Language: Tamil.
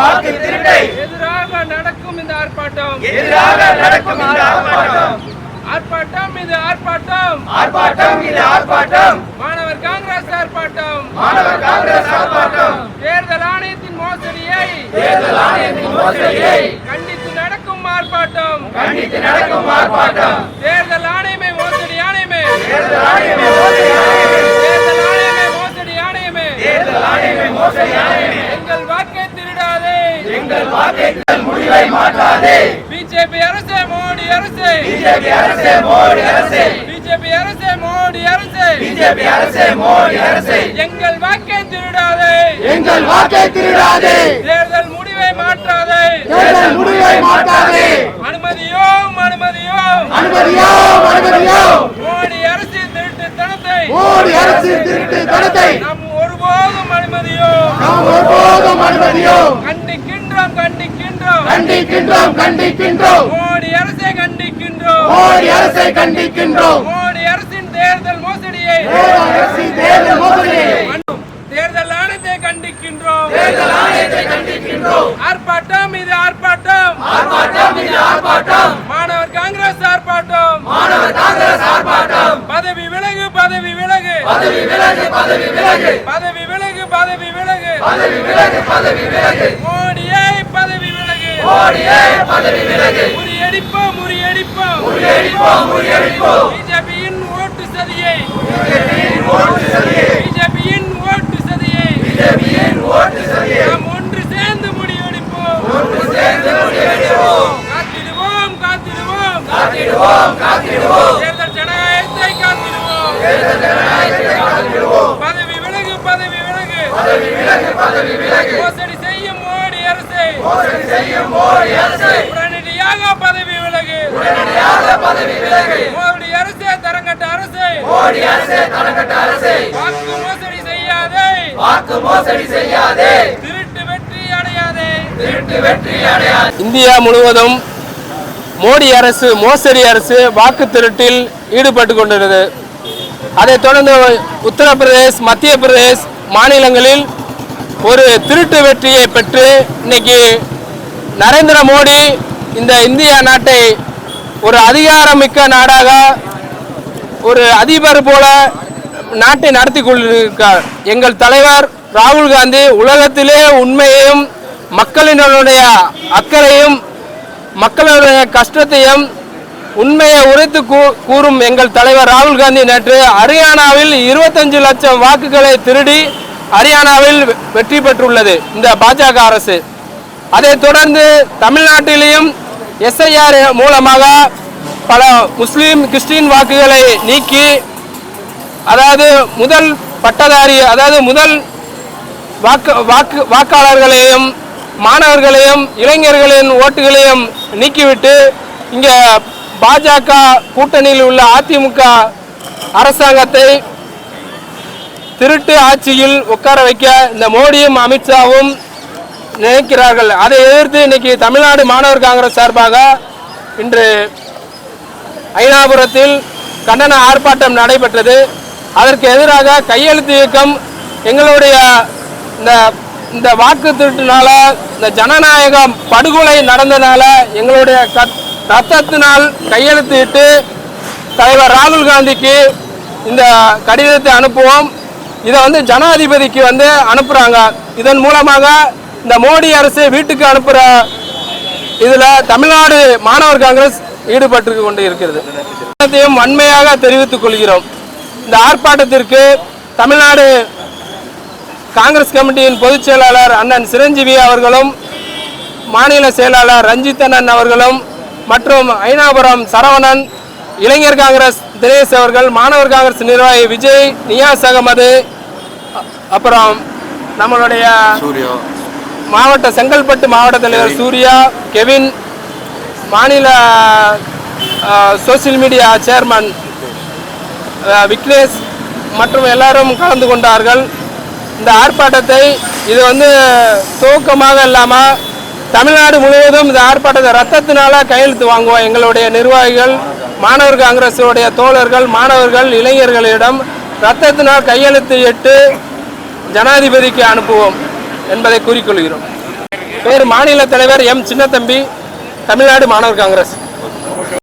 வாக்கு திருட்டை. எதிராக நடக்கும் இந்த ஆர்ப்பாட்டம். எதிராக நடக்கும் இந்த ஆர்ப்பாட்டம். ஆர்ப்பாட்டம் இது ஆர்ப்பாட்டம். ஆர்ப்பாட்டம் இது ஆர்ப்பாட்டம். மாணவர் காங்கிரஸ் ஆர்ப்பாட்டம். மாணவர் காங்கிரஸ் ஆர்ப்பாட்டம். தேர்தல் ஆணையத்தின் மோசடியை தேர்தல் ஆணையத்தின் மோசடியை கண்டித்து நடக்கும் ஆர்ப்பாட்டம். கண்டித்து நடக்கும் ஆர்ப்பாட்டம். எங்கள் முடிவை மாற்றாதே. பிஜேபி அரசு மோடி அரசு. பிஜேபி அரசே மோடி அரசே. பிஜேபி அரசு மோடி அரசு. பிஜேபி அரசே மோடி அரசே. எங்கள் வாக்கை திருடாதே. எங்கள் வாக்கை திருடாதே. தேர்தல் முடிவை மாற்றாதே. தேர்தல் முடிவை மாற்றாதே. அனுமதியோம் அனுமதியோம் அனுமதியோம் அனுமதியோம் மோடி அரசு திருட்டுத்தனத்தை மோடி அரசு திருட்டு தனத்தை. நாம் ஒருபோதும் அனுமதியோம் நாம் ஒருபோதும் அனுமதியோம் கண்டிக்கின்றோம் கண்டிக்கின்றோம். கண்டிக்கின்றோம் கண்டிக்கின்றோம். மோடி அரசை கண்டிக்கின்றோம். மோடி அரசை கண்டிக்கின்றோம். மோடி அரசின் தேர்தல் மோசடியை. அரசின் தேர்தல் மோசடியை. தேர்தல் ஆணையத்தை கண்டிக்கின்றோம். தேர்தல் ஆணையத்தை கண்டிக்கின்றோம். ஆர்ப்பாட்டம் இது ஆர்ப்பாட்டம். ஆர்ப்பாட்டம் இது ஆர்ப்பாட்டம். மாணவர் காங்கிரஸ் ஆர்ப்பாட்டம். மாணவர் காங்கிரஸ் ஆர்ப்பாட்டம். பதவி விலகு பதவி விலகு. பதவி விலகு பதவி விலகு. பதவி விலகு பதவி விலகு. பதவி விலகு பதவி விலகு. மோடியை பதவி விலகு. முறியடிப்போம் முறியடிப்போம். முறியடிப்போம் முறியடிப்போம். பிஜேபியின் ஓட்டு சதியை. பிஜேபியின் ஓட்டு சதியை. பிஜேபியின் ஓட்டு சதியை. பிஜேபியின் ஓட்டு சதியை. நாம் ஒன்று சேர்ந்து முடிவெடுப்போம் ஒன்று சேர்ந்து முறியடிப்போம். காத்திடுவோம் காத்திடுவோம். காத்திடுவோம் காத்திடுவோம். தேர்தல் ஜனநாயகத்தை காத்திடுவோம். தேர்தல் ஜனநாயகத்தை காத்திடுவோம். பதவி விலகு பதவி விலகு. பதவி விலகு பதவி விலகு. மோசடி செய்யும் அரசை மோசடி செய்யும் மோடி அரசை உடனடியாக பதவி விலகு. உடனடியாக பதவி விலகு. மோடி அரசே தரங்கட்ட அரசை. மோடி அரசே தரங்கட்ட அரசை வாக்கு மோசடி செய்யாதே. வாக்கு மோசடி செய்யாதே திருட்டு வெற்றி அடையாதே. திருட்டு வெற்றி அடையாதே இந்தியா முழுவதும் மோடி அரசு மோசடி அரசு வாக்கு திருட்டில் ஈடுபட்டு கொண்டிருந்தது. அதைத் தொடர்ந்து உத்தரப்பிரதேஷ் மத்திய பிரதேஷ் மாநிலங்களில் ஒரு திருட்டு வெற்றியை பெற்று இன்னைக்கு நரேந்திர மோடி இந்த இந்தியா நாட்டை ஒரு அதிகாரமிக்க நாடாக ஒரு அதிபர் போல நாட்டை நடத்தி கொண்டிருக்கார். எங்கள் தலைவர் ராகுல் காந்தி உலகத்திலே உண்மையையும் மக்களினுடைய அக்கறையும் மக்களுடைய கஷ்டத்தையும் உண்மையை உரைத்து கூ- கூறும் எங்கள் தலைவர் ராகுல் காந்தி நேற்று ஹரியானாவில் இருபத்தஞ்சு லட்சம் வாக்குகளை திருடி ஹரியானாவில் வெ- வெற்றி பெற்றுள்ளது இந்த பாஜக அரசு. அதைத் தொடர்ந்து தமிழ்நாட்டிலேயும் எஸ்ஐஆர் மூலமாக பல முஸ்லீம் கிறிஸ்டின் வாக்குகளை நீக்கி அதாவது முதல் பட்டதாரி அதாவது முதல் வாக்கு வாக்கு வாக்காளர்களையும் மாணவர்களையும் இளைஞர்களின் ஓட்டுகளையும் நீக்கிவிட்டு இங்கே பாஜக கூட்டணியில் உள்ள அதிமுக அரசாங்கத்தை திருட்டு ஆட்சியில் உட்கார வைக்க இந்த மோடியும் அமித்ஷாவும் நினைக்கிறார்கள். அதை எதிர்த்து இன்னைக்கு தமிழ்நாடு மாணவர் காங்கிரஸ் சார்பாக இன்று ஐநாபுரத்தில் கண்டன ஆர்ப்பாட்டம் நடைபெற்றது. அதற்கு எதிராக கையெழுத்து இயக்கம் எங்களுடைய இந்த இந்த வாக்கு திருட்டினால இந்த ஜனநாயகம் படுகொலை நடந்தனால எங்களுடைய கத்- ரத்தத்தினால் கையெழுத்து இட்டு தலைவர் ராகுல் காந்திக்கு இந்த கடிதத்தை அனுப்புவோம். இதை வந்து ஜனாதிபதிக்கு வந்து அனுப்புகிறாங்க இதன் மூலமாக இந்த மோடி அரசு வீட்டுக்கு அனுப்புகிற இதில் தமிழ்நாடு மாணவர் காங்கிரஸ் ஈடுபட்டு கொண்டு இருக்கிறது அனைத்தையும் வன்மையாக தெரிவித்துக் கொள்கிறோம். இந்த ஆர்ப்பாட்டத்திற்கு தமிழ்நாடு காங்கிரஸ் கமிட்டியின் பொதுச் செயலாளர் அண்ணன் சிரஞ்சீவி அவர்களும் மாநில செயலாளர் ரஞ்சித் அண்ணன் அவர்களும் மற்றும் ஐனாபுரம் சரவணன் இளைஞர் காங்கிரஸ் தினேஷ் அவர்கள் மாணவர் காங்கிரஸ் நிர்வாகி விஜய் நியாஸ் அகமது அப்புறம் நம்மளுடைய மாவட்ட செங்கல்பட்டு மாவட்ட தலைவர் சூர்யா கெவின் மாநில சோசியல் மீடியா சேர்மன் விக்னேஷ் மற்றும் எல்லாரும் கலந்து கொண்டார்கள். இந்த ஆர்ப்பாட்டத்தை இது வந்து துவக்கமாக இல்லாமல் தமிழ்நாடு முழுவதும் இந்த ஆர்ப்பாட்டத்தை ரத்தத்தினால கையெழுத்து வாங்குவோம் எங்களுடைய நிர்வாகிகள். மாணவர் காங்கிரஸுடைய தோழர்கள் மாணவர்கள் இளைஞர்களிடம் ரத்தத்தினால் கையெழுத்து இட்டு ஜனாதிபதிக்கு அனுப்புவோம் என்பதை கூறிக்கொள்கிறோம். பேர் மாநில தலைவர் எம் சின்னத்தம்பி தமிழ்நாடு மாணவர் காங்கிரஸ்.